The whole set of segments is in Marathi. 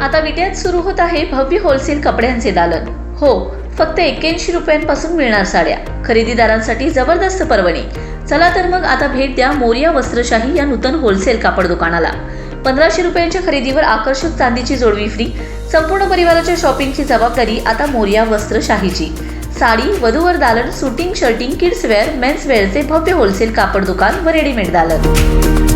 आता विद्यात सुरू होत आहे भव्य होलसेल कपड्यांचे दालन. हो फक्त एक्क्याऐंशी रुपयांपासून मिळणार साड्या. खरेदीदारांसाठी जबरदस्त पर्वणी. चला तर मग आता भेट द्या मोरिया वस्त्रशाही या नूतन होलसेल कापड दुकानाला. पंधराशे रुपयांच्या खरेदीवर आकर्षक चांदीची जोडवी फ्री संपूर्ण परिवाराच्या शॉपिंगची जबाबदारी आता मोरिया वस्त्रशाहीची. साडी वधूवर दालन suiting shirting kids wear men's वेअरचे भव्य होलसेल कापड दुकान व रेडीमेड दालन.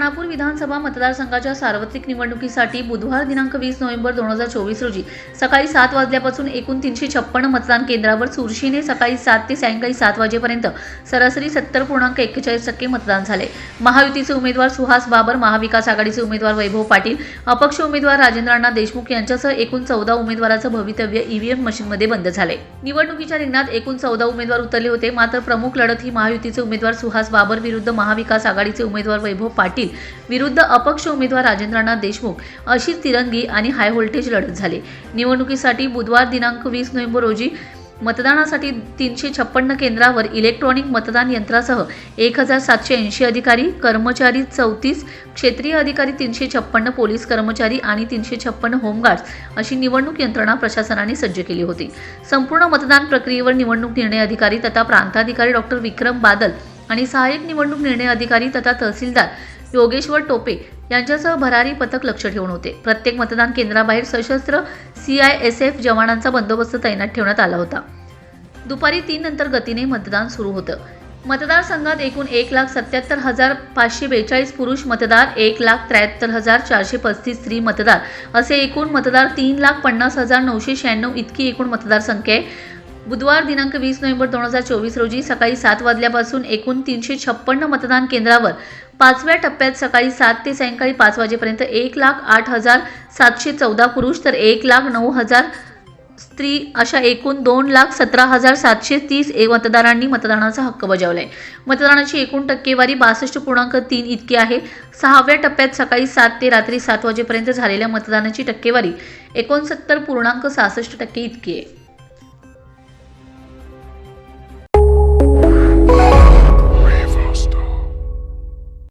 खानापूर विधानसभा मतदारसंघाच्या सार्वत्रिक निवडणुकीसाठी बुधवार दिनांक वीस नोव्हेंबर दोन हजार चोवीस रोजी सकाळी सात वाजल्यापासून एकूण तीनशे छप्पन्न मतदान केंद्रावर चुरशीने सकाळी सात ते सायंकाळी सात वाजेपर्यंत सरासरी सत्तर पूर्णांक एक्केचाळीस टक्के मतदान झाले. महायुतीचे उमेदवार सुहास बाबर महाविकास आघाडीचे उमेदवार वैभव पाटील अपक्ष उमेदवार राजेंद्रनाथ देशमुख यांच्यासह एकूण चौदा उमेदवाराचं भवितव्य ईव्हीएम मशीनमध्ये बंद झाले. निवडणुकीच्या रिंगणात एकूण चौदा उमेदवार उतरले होते. मात्र प्रमुख लढत ही महायुतीचे उमेदवार सुहास बाबर विरुद्ध महाविकास आघाडीचे उमेदवार वैभव पाटील विरुद्ध अपक्ष उमेदवार राजेंद्रनाथ देशमुख अशी तिरंगी आणि हाय व्होल्टेज लढत झाली. निवडणुकीसाठी बुधवार दिनांक वीस नोव्हेंबर रोजी मतदानासाठी तीनशे छप्पन्न केंद्रावर इलेक्ट्रॉनिक मतदान यंत्रासह एक हजार सातशे ऐंशी अधिकारी कर्मचारी चौतीस क्षेत्रीय अधिकारी तीनशे छप्पन्न पोलीस कर्मचारी आणि तीनशे छप्पन्न होमगार्ड्स अशी निवडणूक यंत्रणा प्रशासनाने सज्ज केली होती. संपूर्ण मतदान प्रक्रियेवर निवडणूक निर्णय अधिकारी तथा प्रांताधिकारी डॉक्टर विक्रम बादल आणि सहाय्यक निवडणूक निर्णय अधिकारी तथा तहसीलदार योगेश्वर टोपे यांच्यासह भरारी पथक लक्ष ठेवून होते. प्रत्येक मतदान केंद्राबाहेर सशस्त्र सी आय एस एफ जवानांचा बंदोबस्त तैनात ठेवण्यात आला होता. दुपारी तीन नंतर गतीने मतदान सुरू होतं. मतदारसंघात एकूण एक लाख सत्याहत्तर हजार पाचशे बेचाळीस पुरुष मतदार एक लाख त्र्याहत्तर हजार चारशे पस्तीस स्त्री मतदार असे एकूण मतदार तीन लाख पन्नास हजार नऊशे शहाण्णव इतकी एकूण मतदारसंख्या आहे. बुधवार दिनांक वीस नोव्हेंबर दोन हजार चोवीस रोजी सकाळी सात वाजल्यापासून एकूण तीनशे छप्पन्न मतदान केंद्रावर पाचव्या टप्प्यात सकाळी सात ते सायंकाळी पाच वाजेपर्यंत एक लाख आठ हजार सातशे चौदा पुरुष तर एक लाख नऊ हजार स्त्री अशा एकूण दोन लाख सतरा हजार सातशे तीस ए मतदारांनी मतदानाचा हक्क बजावलाय. मतदानाची एकूण टक्केवारी बासष्ट पूर्णांक तीन इतकी आहे. सहाव्या टप्प्यात सकाळी सात ते रात्री सात वाजेपर्यंत झालेल्या मतदानाची टक्केवारी एकोणसत्तर पूर्णांक सहासष्ट टक्के इतकी आहे.